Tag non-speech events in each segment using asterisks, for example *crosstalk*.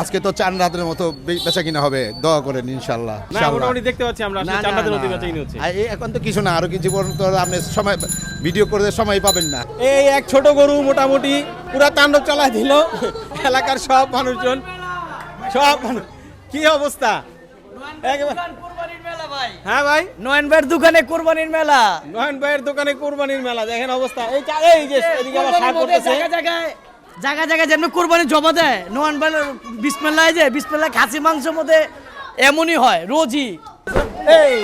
আজকে তো চার রাতের মতো বেচা কিনা হবে। দোয়া করেন ইনশাল্লাহ মোটামুটি দেখতে পাচ্ছি আমরা। বেচা কিনে হচ্ছে। এখন তো কিছু না আরও কিছু পর্যন্ত আপনি সময় ভিডিও করে সময় পাবেন না। এই এক ছোট গরু মোটামুটি পুরা তাণ্ডব চালায় দিল। এলাকার সব মানুষজন সব মানুষ কি অবস্থা? হ্যাঁ ভাই? নয়ন ভাইয়ের দোকানে কোরবানির মেলা। নয়ন ভাইয়ের দোকানে কোরবানির মেলা। দেখেন অবস্থা। এই এই যে এদিকে আবার করতেছে জায়গা জায়গায় জায়গা জায়গায় যেমন কোরবানি জমা দেয়। নয়ন ভাইয়ের বিসমেল্লায় যে বিসমেল্লা খাসি মাংসের মধ্যে এমনই হয় রোজই। এই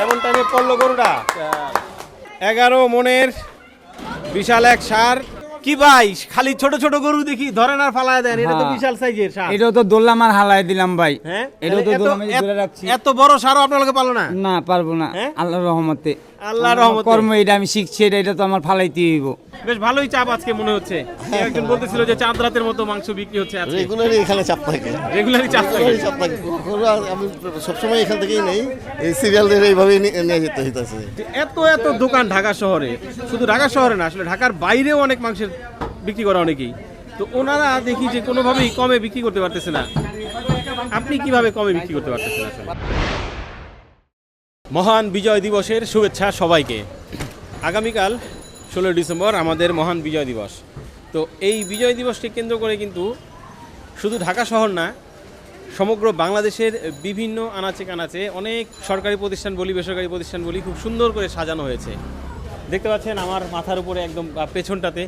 এমন টাইমে পড়ল গরুটা। এগারো মনের বিশাল এক সার। কি ভাই খালি ছোট ছোট গরু দেখি ধরেন আর ফালায় দেন এটা তো হ্যাঁ। বিশাল সাইজের সার। এটাও তো দোল্লাম আর হালাই দিলাম ভাই। হ্যাঁ? এটাও তো এত- দোল্লাম এত- রাখছি। এত বড় সারও আপনার লোকে পালো না? না পারব না। হ্যাঁ? আল্লাহর রহমতে। আল্লাহর আমার রহমতে। কর্ম এটা আমি শিখছি এটা এটা তো আমার ফালাইতে হইব। বেশ ভালোই চাপ আজকে মনে হচ্ছে। একজন বলতেছিল যে চাঁদ রাতের মতো মাংস বিক্রি হচ্ছে আজকে। রেগুলারই এখানে চাপ থাকে। রেগুলারই চাপ থাকে। চাপ থাকে। আমি সবসময় এখান থেকেই নেই। এই সিরিয়ালদের এইভাবেই নি- নিয়ে যেতে হইতেছে। এত এত দোকান ঢাকা শহরে শুধু ঢাকা শহরে না আসলে ঢাকার বাইরেও অনেক মাংসের বিক্রি করে অনেকেই। তো ওনারা দেখি যে কোনোভাবেই কমে বিক্রি করতে পারতেছে না। আপনি কীভাবে কমে বিক্রি করতে পারতেছেন আসলে? মহান বিজয় দিবসের শুভেচ্ছা সবাইকে। আগামীকাল ষোলোই ডিসেম্বর আমাদের মহান বিজয় দিবস। তো এই বিজয় দিবসকে কেন্দ্র করে কিন্তু শুধু ঢাকা শহর না, সমগ্র বাংলাদেশের বিভিন্ন আনাচে কানাচে অনেক সরকারি প্রতিষ্ঠান বলি, বেসরকারি প্রতিষ্ঠান বলি খুব সুন্দর করে সাজানো হয়েছে। দেখতে পাচ্ছেন আমার মাথার উপরে একদম পেছনটাতে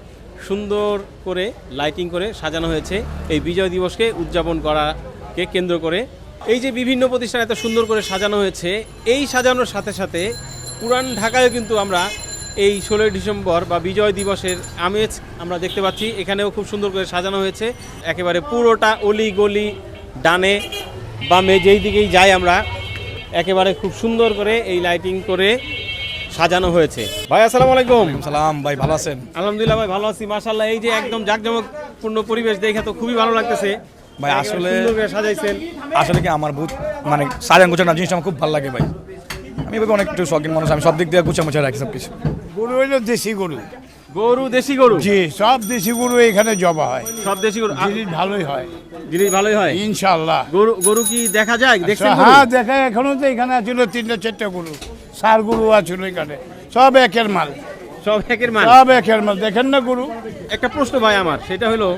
সুন্দর করে লাইটিং করে সাজানো হয়েছে এই বিজয় দিবসকে উদযাপন করাকে কেন্দ্র করে। এই যে বিভিন্ন প্রতিষ্ঠান এত সুন্দর করে সাজানো হয়েছে এই সাজানোর সাথে সাথে পুরান ঢাকায়ও কিন্তু আমরা এই ষোলোই ডিসেম্বর বা বিজয় দিবসের আমেজ আমরা দেখতে পাচ্ছি। এখানেও খুব সুন্দর করে সাজানো হয়েছে। একেবারে পুরোটা অলি গলি ডানে বামে যেই দিকেই যাই আমরা একেবারে খুব সুন্দর করে এই লাইটিং করে সাজানো হয়েছে। ভাই আসসালামু আলাইকুম। সালাম ভাই ভালো আছেন? আলহামদুলিল্লাহ ভাই ভালো আছি। মাশাল্লাহ এই যে একদম জাঁকজমকপূর্ণ পরিবেশ দেখে তো খুবই ভালো লাগতেছে। ভাই, আসলে- সাজাইছেন। আসলে কি আমার বহুত মানে সাজান গোছানো জিনিসটা আমার খুব ভালো লাগে ভাই। আমি ভাবে অনেক একটু শখিন মানুষ আমি সব দিক দিয়ে গুছা মুছা রাখি সব কিছু। গরু হইল দেশি গরু। গরু দেশি গরু? জি সব দেশি গরু এখানে জবা হয়। সব দেশি গরু। জিনিস ভালোই হয়। জিনিস ভালোই হয়? ইনশাল্লাহ গরু গরু কি দেখা যায়? দেখছেন হ্যাঁ দেখা এখনও তো এখানে আছিল তিনটা চারটা গরু। সার গরু আছিল এখানে। সব একের মাল। সব একের মান সব একের মাল। দেখেন না গরু? একটা প্রশ্ন ভাই আমার সেটা হলো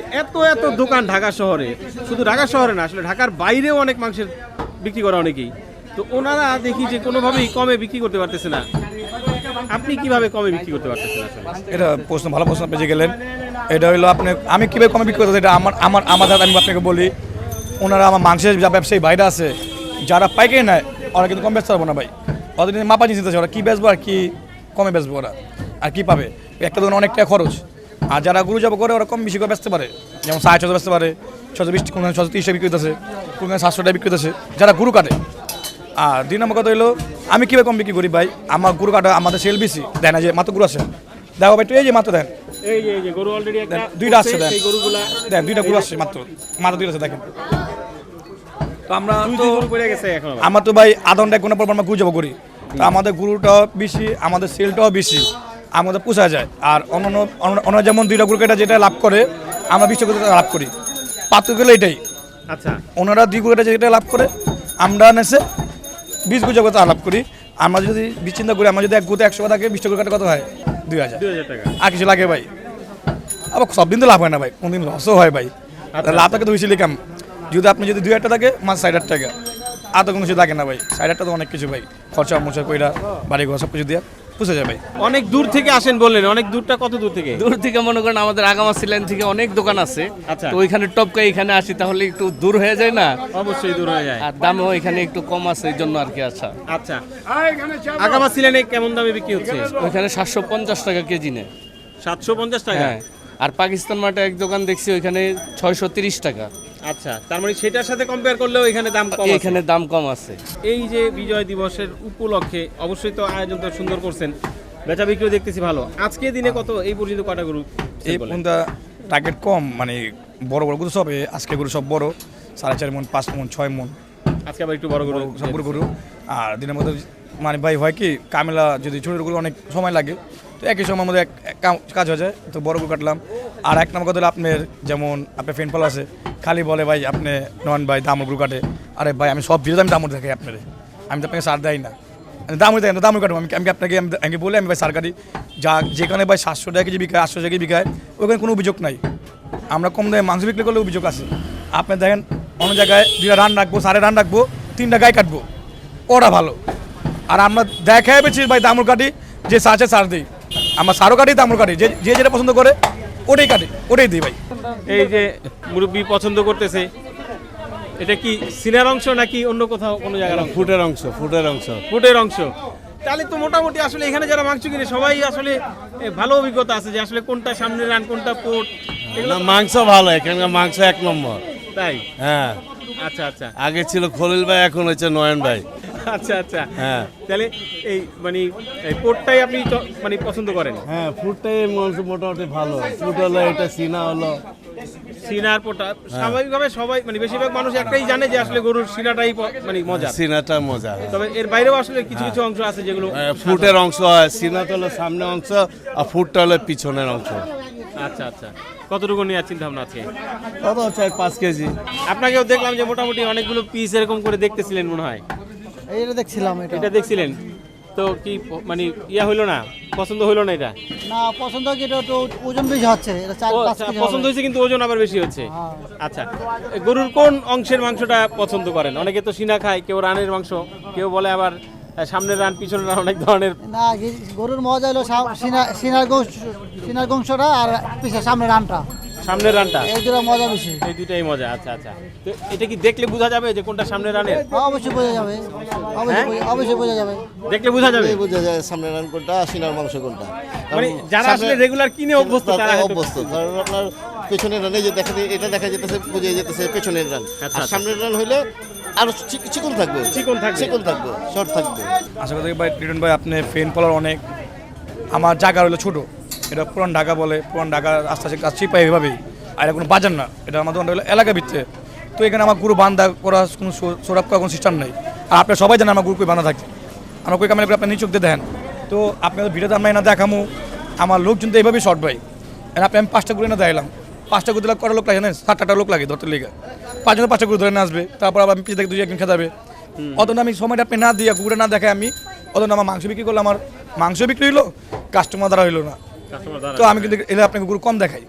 যে এত এত দোকান ঢাকা শহরে। শুধু ঢাকা শহরে না, আসলে ঢাকার বাইরেও অনেক মাংসের বিক্রি করে অনেকেই। তো ওনারা দেখি যে কোনোভাবেই কমে বিক্রি করতে পারতেছে না। আপনি কীভাবে কমে বিক্রি করতে পারতেছেন এটা প্রশ্ন, ভালো প্রশ্ন পেয়ে গেলেন। এটা হলো আপনি আমি কীভাবে কমে বিক্রি করতে এটা আমার আমার আমার ধারণা আমি আপনাকে বলি। ওনারা আমার মাংসের যা ব্যবসায়ী বাইরে আছে, যারা পাইকারি নেয়, ওরা কিন্তু কম বেচতে পারব না ভাই। কিন্তু মাপা জিনিস ওরা কী বেচবো আর কী কমে বেচবো ওরা, আর কী পাবে? একটা দোকানে অনেক টাকা খরচ। আর যারা গুরু যাব করে ওরা কম বেশি করে বেচতে পারে। যেমন সাড়ে ছশো বেচতে পারে ছশো বিশ কোনো ছশো তিরিশটা বিক্রি করতেছে কোনো সাতশো টাকা বিক্রি করতেছে যারা গুরু কাটে। আর দুই নম্বর কথা হলো আমি কীভাবে কম বিক্রি করি ভাই? আমার গুরু কাটা আমাদের সেল বেশি। দেয় না যে মাত্র গুরু আছে। দেখো ভাই এই যে মাত্র দেন। দুইটা আসছে দেন। দেন দুইটা গুরু আসছে মাত্র। মাত্র দুইটা আছে দেখেন। তো আমরা তো। আমার তো ভাই আধা ঘণ্টা এক ঘণ্টা পর পর আমরা গুরু যাব করি। তো আমাদের গুরুটাও বেশি আমাদের সেলটাও বেশি। আমাদের পোষা যায়। আর অন্যান্য অন্য- অন্য যেমন দুইটা গুরু কেটা যেটা লাভ করে আমরা বিশ টাকা লাভ করি। পার্থক্য এটাই। আচ্ছা। ওনারা দুই গুরুটা যেটা লাভ করে আমরা নেছে বিশ গুজা কথা লাভ করি। আমরা যদি বিচিন্তা করি আমরা যদি এক গুতে একশো থাকে বিশ টাকা কত হয়? দুই হাজার। দুই হাজার টাকা। আর কিছু লাগে ভাই। আবার সব দিন তো লাভ হয় না ভাই কোনদিন লসও হয় ভাই। আচ্ছা। লাভ থাকে তো লিখাম। যদি আপনি যদি দুই হাজার থাকে মাস ষাট হাজার টাকা। আর তো কোনো কিছু লাগে না ভাই। ষাট হাজার তো অনেক কিছু ভাই। খরচা মোচা কইরা বাড়ি ঘর সব কিছু দিয়ে। যায় ভাই অনেক দূর থেকে আসেন বললেন অনেক দূরটা কত দূর থেকে? দূর থেকে মনে করেন আমাদের আগামা লাইন থেকে অনেক দোকান আছে। আচ্ছা। তো ওইখানে টপকা এখানে আসি তাহলে একটু দূর হয়ে যায় না? অবশ্যই দূর হয়ে যায়। আর দামও এখানে একটু কম আছে এই জন্য আর কি আচ্ছা। আচ্ছা। আগামা সিলেনে কেমন দামে বিক্রি হচ্ছে? ওইখানে সাতশো পঞ্চাশ টাকা কেজি নেয়। সাতশো পঞ্চাশ টাকা? হ্যাঁ। আর পাকিস্তান মাঠে এক দোকান দেখছি ওইখানে ছয়শো তিরিশ টাকা। আচ্ছা তার মানে সেটার সাথে কম্পেয়ার করলেও এখানে দাম কম এখানে দাম কম আছে। এই যে বিজয় দিবসের উপলক্ষে অবশ্যই তো আয়োজন তো সুন্দর করছেন। বেচা বিক্রিও দেখতেছি ভালো। আজকে দিনে কত? এই পর্যন্ত কটা গরু এই? ফোনটা টার্গেট কম মানে বড় বড় গরু সব এ, আজকে গরু সব বড় সাড়ে চার মন পাঁচ মন ছয় মন। আজকে আবার একটু বড় গরু সব গরু গরু। আর দিনের মধ্যে মানে ভাই হয় কি কামেলা যদি ছোটো গরু অনেক সময় লাগে তো একই সময় মধ্যে এক এক কাজ হয়ে যায় তো বড় গরু কাটলাম। আর এক নম্বর কথা হলো আপনার যেমন আপনার ফ্রেন্ড ফল আছে, খালি বলে ভাই আপনি নন ভাই দামুর গ্রু কাটে। আরে ভাই আমি সব ভিডিওতে আমি দামুর দেখাই আপনার। আমি তো আপনাকে সার দেয় না। দামুর দেয় না, দামুর কাটবো। আমি আমি আপনাকে আমি বলে, আমি ভাই সার কাটি। যা যেখানে ভাই সাতশো টাকা কেজি বিকায়, আটশো টাকা বিকায়, ওখানে কোনো অভিযোগ নাই। আমরা কম দামে মাংস বিক্রি করলে অভিযোগ আছে। আপনি দেখেন, অন্য জায়গায় দুটা রান রাখব, সাড়ে রান রাখব, তিনটা গায়ে কাটবো। ওরা ভালো। আর আমরা দেখাই পেয়েছি ভাই দামুর কাটি, যে সারছে সার দিই। আমরা সারও কাটি, দামুর কাটি। যে যে যেটা পছন্দ করে ওটাই কাটি ওটাই দিই ভাই। এই যে মুরব্বী পছন্দ করতেছে এটা কি সিনার অংশ নাকি অন্য কোথাও কোনো জায়গার ফুটের অংশ ফুটের অংশ। ফুটের অংশ। তাহলে তো মোটামুটি আসলে এখানে যারা মাংস কিনে সবাই আসলে ভালো অভিজ্ঞতা আছে যে আসলে কোনটা সামনে রান কোনটা পোট না মাংস ভালো এখানকার মাংস এক নম্বর। তাই? হ্যাঁ। আচ্ছা আচ্ছা। আগে ছিল খলিল ভাই এখন হচ্ছে নয়ন ভাই। *laughs* আচ্ছা আচ্ছা। হ্যাঁ। তাহলে এই মানে এই পোটটাই আপনি মানে পছন্দ করেন? হ্যাঁ ফুটটাই মাংস মোটামুটি ভালো। ফুট হলো এটা সিনা হলো। সিনার পোটা স্বাভাবিকভাবে সবাই মানে বেশিরভাগ মানুষ একটাই জানে যে আসলে গরুর সিনাটাই মানে মজা। সিনাটা মজা। তবে এর বাইরেও আসলে কিছু কিছু অংশ আছে যেগুলো হ্যাঁ, ফুটের অংশ হয় সিনাটা হলো সামনে অংশ আর ফুটটা হলো পিছনের অংশ। আচ্ছা আচ্ছা। কতটুকু নেওয়ার চিন্তা ভাবনা আছে? কত চার পাঁচ কেজি। আপনাকেও দেখলাম যে মোটামুটি অনেকগুলো পিস এরকম করে দেখতেছিলেন মনে হয়। এইটা দেখছিলাম এটা। এটা দেখছিলেন? তো কি মানে ইয়া হইল না? পছন্দ হইল না এটা? না পছন্দ কি এটা একটু ওজন বেশি হচ্ছে এটা চার ও, পাঁচ আচ্ছা, কেজি পছন্দ। হয়েছে কিন্তু ওজন আবার বেশি হচ্ছে। আচ্ছা গরুর কোন অংশের মাংসটা পছন্দ করেন? অনেকে তো সিনা খায় কেউ রানের মাংস কেউ বলে আবার সামনের রান পিছনের রান অনেক ধরনের। না গরুর মজা হলো সিনার গোশ সিনার গংশটা আর পিছিয়ে সামনে রানটা। সামনের রানটা? এই দুটো মজা বেশি। এই দুইটাই মজা আচ্ছা আচ্ছা। তো এটা কি দেখলে বোঝা যাবে যে কোনটা সামনের রানের? হ্যাঁ, অবশ্যই বোঝা যাবে। অবশ্যই বোঝা- অবশ্যই বোঝা যাবে। দেখলে বোঝা যাবে? বোঝা যায় সামনের রান কোনটা সিনার মাংস কোনটা। মানে যারা আসলে রেগুলার কিনে অভ্যস্ত তারা অভ্যস্ত। কারণ আপনার পেছনের রানে যে দেখা এটা দেখা যেতেছে বোঝা যেতেছে পেছনের রান। আচ্ছা, আর আচ্ছা। সামনের রান হইলে আরও চিকন থাকবে। চিকন থাকবে। চিকন থাকবে শর্ট থাকবে। আশা করি ভাই রিটন ভাই আপনি ফেন ফলার অনেক। আমার জায়গা হলো ছোট। এটা পুরান ঢাকা বলে পুরান ঢাকা আস্তে আস্তে কাজ চিপাই এভাবেই। আর এটা কোনো বাজার না এটা আমাদের এলাকা ভিত্তিতে। তো এখানে আমার গুরু বান্ধা করা কোনো সৌরভ করার কোনো সিস্টেম নেই। আর আপনারা সবাই জানেন আমার গুরু কই বান্ধা থাকে। আমার কই করে আপনার নিচুক দিয়ে দেন তো আপনাদের ভিডিওতে আমরা না দেখামু আমার লোকজন তো এইভাবেই শর্ট ভাই। আর আপনি আমি পাঁচটা গুরু না দেখালাম পাঁচটা গুরু দিলে কটা লোক লাগে জানেন? সাত আটটা লোক লাগে ধরতে লেগে। পাঁচজন পাঁচটা গুরু ধরে নিয়ে আসবে। তারপর আবার আমি পিছিয়ে থেকে দুই একদিন খেতাবে অত না আমি সময়টা আপনি না দিয়ে কুকুরে না দেখে আমি। অত আমার মাংস বিক্রি করলে আমার। মাংস বিক্রি হইল কাস্টমার দ্বারা হইল না। তো আমি কিন্তু এলে আপনাকে গুরু কম দেখাই।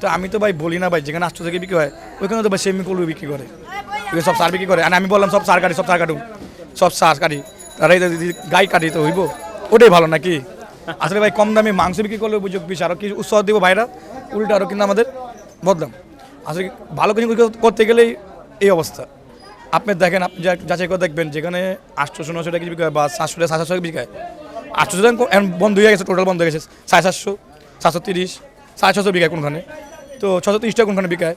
তো আমি তো ভাই বলি না ভাই যেখানে আটশো থেকে বিক্রি হয় ওইখানে তো ভাই সেমি কলু বিক্রি করে। সব সার বিক্রি করে। আর আমি বললাম সব সার কাটি সব সার কাটুন সব সার কাটি। তারা যদি গাই কাটি তো হইব ওটাই ভালো নাকি? আসলে ভাই কম দামে মাংস বিক্রি করলে বুঝুক বেশি আরও কি উৎসাহ দেবো ভাইরা? উল্টা আরও কিন্তু আমাদের বদলাম। আসলে ভালো কিছু করতে গেলেই এই অবস্থা। আপনি দেখেন আপনি যাচাই করে দেখবেন যেখানে আটশোশো নশো টাকা বিক্রি হয় বা সাতশো টাকা সাতশো টাকা বিক্রি হয় আটশো টাকা বন্ধ হয়ে গেছে টোটাল বন্ধ হয়ে গেছে। সাড়ে সাতশো সাতশো তিরিশ সাড়ে ছশো বিঘায় কোনখানে? তো ছশো তিরিশ টাকা কোনখানে বিকায়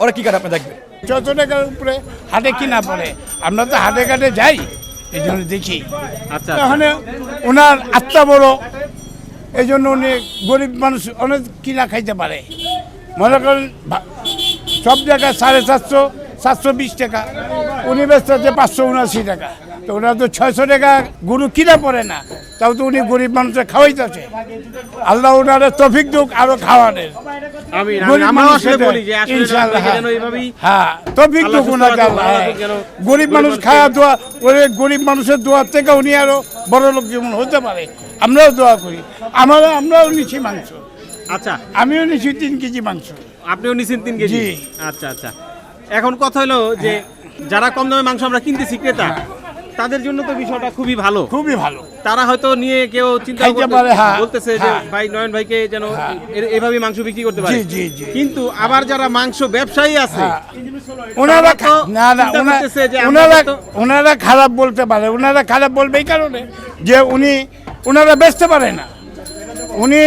ওরা কী কাটে আপনি দেখবেন? যত টাকার উপরে হাটে কিনা পড়ে। আমরা তো হাটে ঘাটে যাই এই জন্য দেখি। আচ্ছা ওখানে ওনার আত্মা বড়। এই জন্য উনি গরিব মানুষ অনেক কিনা খাইতে পারে। মনে করেন সব জায়গায় সাড়ে সাতশো সাতশো বিশ টাকা। উনি ব্যস্ত আছে পাঁচশো উনআশি টাকা। তো ওনার তো ছয়শো টাকা গরু কিনা পড়ে না। তাও তো উনি গরিব মানুষের খাওয়াইতেছে। আল্লাহ ওনারে তফিক দুক আরও খাওয়ানের। গরিব হ্যাঁ হ্যাঁ। মানুষ খাওয়া দোয়া ওরে গরিব মানুষের থেকে উনি আরও বড় লোক যেমন হতে পারে। আমরাও দোয়া করি। আমরা আমরাও নিচ্ছি মাংস। আচ্ছা। আমিও নিচ্ছি তিন কেজি মাংস। আপনিও তিন কেজি? আচ্ছা আচ্ছা। এখন কথা হলো যে যারা কম দামে মাংস আমরা কিনতেছি ক্রেতা তাদের জন্য তো বিষয়টা খুবই ভালো। খুবই ভালো। তারা হয়তো নিয়ে কেউ চিন্তা করতে- পারে, হ্যাঁ, বলতেছে যে হ্যাঁ। ভাই নয়ন ভাইকে যেন এভাবে মাংস বিক্রি করতে পারে। জি, জি। কিন্তু আবার যারা মাংস ব্যবসায়ী আছে হ্যাঁ। ওনারা না না ওনারা ওনারা খারাপ বলতে পারে। ওনারা খারাপ বলবে এই কারণে যে উনি ওনারা বেচতে পারে না। উনি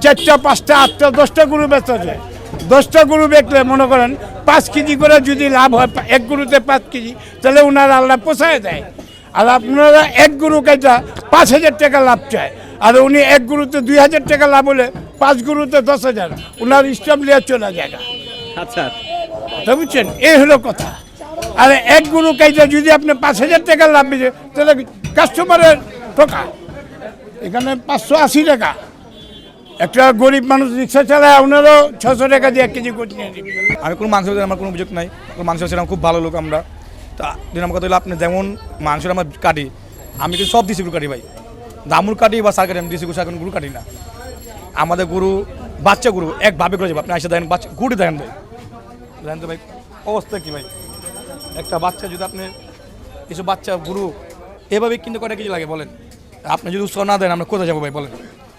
চারটা পাঁচটা আটটা দশটা গরু বেচতেছে দশটা গরু বেচলে মনে করেন পাঁচ কেজি করে যদি লাভ হয় এক গরুতে পাঁচ কেজি তাহলে ওনারা আল্লাহ পোষায় দেয়। আর আপনারা এক গরু কাজা পাঁচ হাজার টাকা লাভ চায়। আর উনি এক গরুতে দুই হাজার টাকা লাভ হলে পাঁচ গরুতে দশ হাজার। ওনার স্টাম লিয়ে চলে যায় আচ্ছা। কথা বুঝছেন? এই হলো কথা। আর এক গরু কাইটা যদি আপনি পাঁচ হাজার টাকা লাভ বেজে তাহলে কাস্টমারের টাকা এখানে পাঁচশো আশি টাকা। একটা গরিব মানুষ রিক্সা চালায় ওনারও ছশো টাকা দিয়ে এক কেজি করে নিয়ে আমি কোনো মাংস আমার কোনো অভিযোগ নাই। কোনো মাংস সেরকম খুব ভালো লোক আমরা। তা দুই নম্বর কথা হলো আপনি যেমন মাংসটা আমার কাটি আমি কিন্তু সব দিছি গরু কাটি ভাই। দামুর কাটি বা সার কাটি আমি দিছি গরু সার গরু কাটি না। আমাদের গরু বাচ্চা গরু একভাবে করে যাব। আপনি এসে দেখেন বাচ্চা গুড়ি দেখেন ভাই। দেখেন তো ভাই অবস্থা কি ভাই? একটা বাচ্চা যদি আপনি কিছু বাচ্চা গরু এভাবে কিন্তু কটা কেজি লাগে বলেন? আপনি যদি উৎসাহ না দেন আমরা কোথায় যাব ভাই বলেন?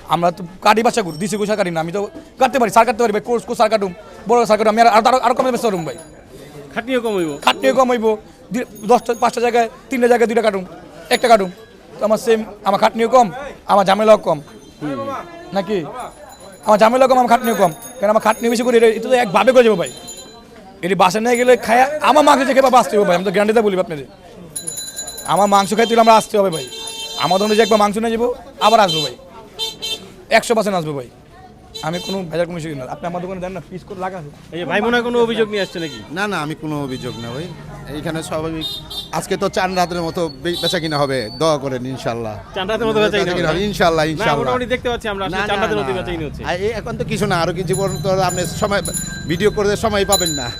আমরা তো কাটি বাচ্চা গরু দিছি গরু সার কাটি না। আমি তো কাটতে পারি সার কাটতে পারি ভাই। কোর্স সার কাটুম বড় সার কাটুম আমি আর আরও আরও কমে বেসতে পারুম ভাই। খাটনিও কমাইব খাটনিও কম হইব। দুই- দশটা পাঁচটা জায়গায়, তিনটা জায়গায় দুইটা কাটুম একটা কাটুম তো আমার সেম আমার খাটনিও কম, আমার ঝামেলাও কম। নাকি? আমার ঝামেলাও কম, আমার খাটনিও কম। কারণ আমার খাটনি বেশি করি, এটা এটা তো একভাবে করে যাব ভাই। এটি বাসা নিয়ে গেলে খায় আমার মাংস দেখে বাবা আসতে হবে ভাই, আমি তো গ্যারান্টিতে বলি আপনাদের। আমার মাংস খাইতে হলে আমরা আসতে হবে ভাই। আমার ধরনের যে একবার মাংস নিয়ে যাব, আবার আসব ভাই। একশো পার্সেন্ট আসব ভাই। আমি কোনো ভেজাল কোনো সুযোগ না। আপনি আমার দোকানে দেন না পিস করে লাগা আছে। এই যে ভাই মনে হয় কোনো অভিযোগ নিয়ে আসছে নাকি? না না আমি কোনো অভিযোগ না ভাই। এইখানে স্বাভাবিক। আজকে তো চান রাতের মতো বে- বেচা কিনা হবে। দোয়া করেন ইনশাল্লাহ। চান্দাতের মতো বেচা কিনা হবে। ইনশাল্লাহ না ইনশাল্লাহ। মোটামুটি দেখতে পাচ্ছি আমরা আসলে না, না, চান্দাতের মতো বেচা কিনা হচ্ছে। আর এখন তো কিছু না আরও জীবন তো আপনি সময় ভিডিও করতে সময় পাবেন না।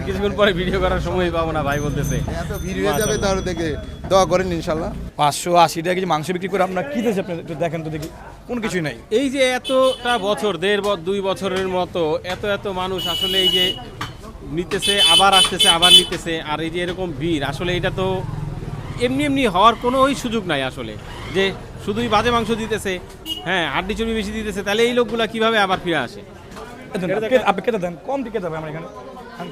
কিছুক্ষণ পরে ভিডিও করার সময় পাবো না ভাই বলতেছে এত ভিড় হয়ে যাবে তাহলে দেখে দোয়া করেন ইনশাল্লাহ পাঁচশো আশি টাকা কেজি মাংস বিক্রি করে আপনার কী দিয়েছে আপনি? একটু দেখেন তো দেখি। কোনো কিছুই নাই। এই যে এতটা বছর দেড় ব- দুই বছরের মতো এত এত মানুষ আসলে এই যে নিতেছে আবার আসতেছে আবার নিতেছে আর এই যে এরকম ভিড় আসলে এটা তো এমনি এমনি হওয়ার কোনো ওই সুযোগ নাই আসলে। যে শুধুই বাজে মাংস দিতেছে হ্যাঁ হাড্ডি চর্বি বেশি দিতেছে তাহলে এই লোকগুলা কীভাবে আবার ফিরে আসে? আপনি কেটে দেন কম দিকে দেবে আমার এখানে।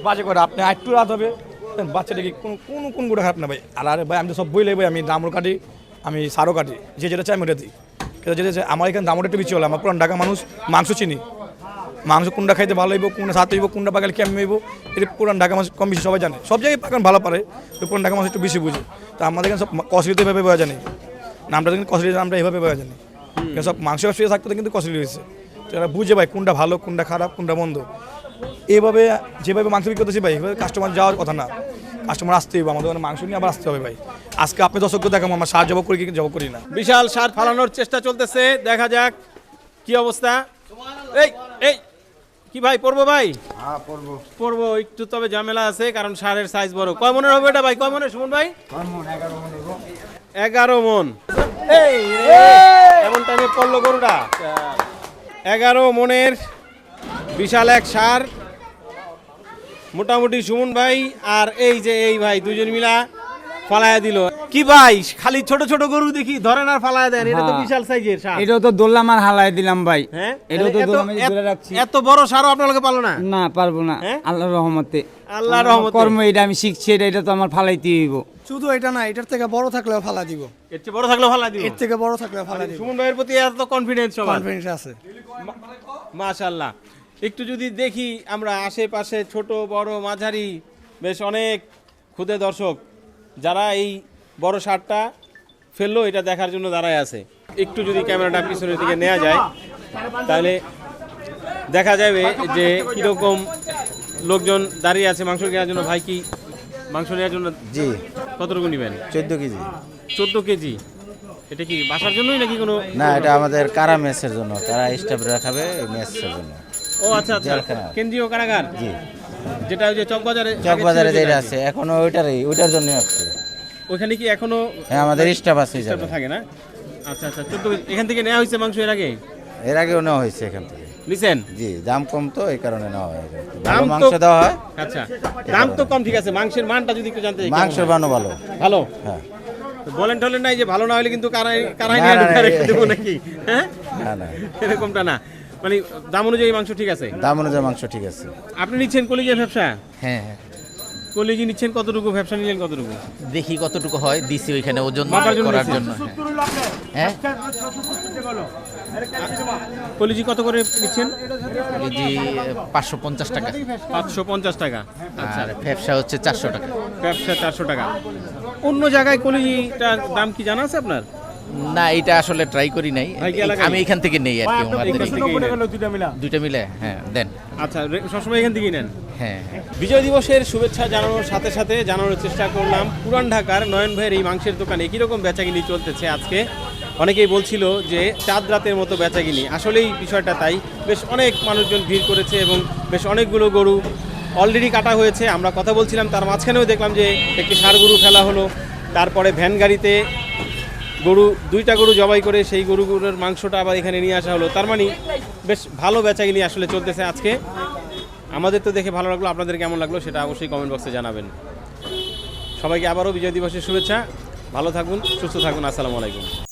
বাজে করে আপনি একটু রাত হবে দেন বাচ্চাটা কি কোন কোন কোনগুলো খারাপ না ভাই। আর আরে ভাই আমি তো সব বইলে ভাই আমি দামড় কাটি আমি সারও কাটি যে যেটা চাই আমি ওটা দিই। কিন্তু যেটা চাই- আমার এখানে দামড় একটু বেশি হলো আমার পুরান ঢাকা মানুষ মাংস চিনি। মাংস কোনটা খাইতে ভালো হইব কোনটা সাথে হইব কোনটা পাকালে কেমন হইব এটা পুরান ঢাকা মানুষ কম বেশি সবাই জানে। সব জায়গায় পাকান ভালো পারে তো পুরান ঢাকা মানুষ একটু বেশি বুঝে। তা আমাদের এখানে সব কসলিতে এভাবে পাওয়া জানি নামটা কিন্তু কসলি নামটা এভাবে পাওয়া জানি সব মাংস ব্যবসায়ী থাকতে কিন্তু কসলি হয়েছে তো এরা বুঝে ভাই কোনটা ভালো কোনটা খারাপ কোনটা মন্দ। এভাবে যেভাবে মাংস বিক্রি করতেছি ভাই এভাবে কাস্টমার যাওয়ার কথা না। কাস্টমার আসতে হবে আমাদের মাংস নিয়ে আবার আসতে হবে ভাই। আজকে আপনি দর্শককে দেখাবো আমরা সার জব করি কি জব করি না। বিশাল সার ফালানোর চেষ্টা চলতেছে দেখা যাক কি অবস্থা। এই এই কি ভাই পড়ব ভাই? হ্যাঁ পড়ব পড়ব একটু তবে ঝামেলা আছে কারণ সারের সাইজ বড়। কয় মনের হবে এটা ভাই? কয় মনের সুমন ভাই? এগারো মন এই এমন টাইমে পড়ল গরুটা? এগারো মনের বিশাল এক সার। মোটামুটি সুমন ভাই আর এই যে এই ভাই দুজন মিলা ফালায়া দিল। কি ভাই খালি ছোট ছোট গরু দেখি ধরেন আর ফালায়া দেন এটা তো হ্যাঁ। বিশাল সাইজের সার। এটাও তো দোল্লা মার হালাই দিলাম ভাই। হ্যাঁ? এটাও তো এত- দোল্লা মারি ধরে রাখছি। এত বড় সারও আপনাকে পালো না? না পারব না। হ্যাঁ? আল্লাহর রহমতে। আল্লাহর রহমতে। কর্ম এটা আমি শিখছি এটা এটা তো আমার ফালাইতে হইব। শুধু এটা না এটার থেকে বড় থাকলেও ফালা দিব। এর চেয়ে বড় থাকলেও ফালা দিব? এর থেকে বড় থাকলেও ফালা দিব। সুমন ভাইয়ের প্রতি এত কনফিডেন্স সবার? কনফিডেন্স আছে। মাশাল্লাহ একটু যদি দেখি আমরা আশেপাশে ছোট বড় মাঝারি বেশ অনেক ক্ষুদে দর্শক যারা এই বড় শার্টটা ফেলল এটা দেখার জন্য দাঁড়ায় আছে। একটু যদি ক্যামেরাটা পিছনের দিকে নেওয়া যায় তাহলে দেখা যাবে যে কীরকম লোকজন দাঁড়িয়ে আছে মাংস কেনার জন্য। ভাই কি মাংস নেওয়ার জন্য জি। কতটুকু নেবেন? চোদ্দ কেজি। চোদ্দ কেজি? এটা কি বাসার জন্যই নাকি কোনো না এটা আমাদের কারা মেসের জন্য? কারা স্টাফরা খাবে এই মেসের জন্য। ও আচ্ছা আচ্ছা। কেন্দ্রীয় কারাগার? জি। যেটা ওই যে চকবাজারে আগে চক বাজারে ছিল যেটা। আছে এখনও ওইটারই ওইটার জন্য আসছে। ওখানে কি এখনও হ্যাঁ আমাদের স্টাফ আছে ওই স্টাফটা জায়গায়। থাকে না? আচ্ছা আচ্ছা চোদ্দ এখান থেকে নেওয়া হয়েছে মাংস এর আগে? এর আগেও নেওয়া হয়েছে এখান থেকে। নিছেন? জি দাম কম তো এই কারণে নেওয়া হয় দাম মাংস দেওয়া হয়। আচ্ছা দাম তো কম ঠিক আছে। মাংসের মানটা যদি একটু জানতে চাই মাংসের? বানো ভালো। ভালো? হ্যাঁ। বলেন টলেন নাই যে ভালো না হলে কিন্তু কারাই কারাই নিয়ে ঢুকে রেখে দেবো নাকি? হ্যাঁ? না না। এরকমটা না। মানে দাম অনুযায়ী মাংস ঠিক আছে? দাম অনুযায়ী মাংস ঠিক আছে। আপনি নিচ্ছেন কলিজের ব্যবসা? হ্যাঁ হ্যাঁ। কলিজি নিচ্ছেন কতটুকু? ব্যবসা নিলেন কতটুকু? দেখি কতটুকু হয় দিছি ওইখানে ওজন জন্য করার জন্য। হ্যাঁ। কলিজি কত করে নিচ্ছেন? কেজি পাঁচশো পঞ্চাশ টাকা। পাঁচশো পঞ্চাশ টাকা। আচ্ছা। আর ব্যবসা হচ্ছে চারশো টাকা। ব্যবসা চারশো টাকা। অন্য জায়গায় কলিজিটার দাম কি জানা আছে আপনার? না এটা আসলে ট্রাই করি নাই। কি আমি এখান থেকে নেই আর কি আমাদের এখান থেকেই নেন। দুইটা মিলে হ্যাঁ দেন। আচ্ছা সবসময় এখান থেকেই নেন? হ্যাঁ। বিজয় দিবসের শুভেচ্ছা জানানোর সাথে সাথে জানানোর চেষ্টা করলাম। পুরান ঢাকার নয়ন ভাইয়ের এই মাংসের দোকানে কীরকম বেচাকিনি চলতেছে আজকে? অনেকেই বলছিল যে চাঁদ রাতের মতো বেচাকিনি। আসলেই বিষয়টা তাই। বেশ অনেক মানুষজন ভিড় করেছে এবং বেশ অনেকগুলো গরু অলরেডি কাটা হয়েছে। আমরা কথা বলছিলাম তার মাঝখানেও দেখলাম যে একটি ষাড় গরু ফেলা হলো। তারপরে ভ্যান গাড়িতে গরু, দুইটা গরু জবাই করে সেই গরুগুলোর মাংসটা আবার এখানে নিয়ে আসা হলো। তার মানে বেশ ভালো বেচাকিনি আসলে চলতেছে আজকে। আমাদের তো দেখে ভালো লাগল, আপনাদের কেমন লাগল সেটা অবশ্যই কমেন্ট বক্সে জানাবেন। সবাইকে আবারও বিজয় দিবসের শুভেচ্ছা, ভালো থাকুন, সুস্থ থাকুন, আসসালামু আলাইকুম।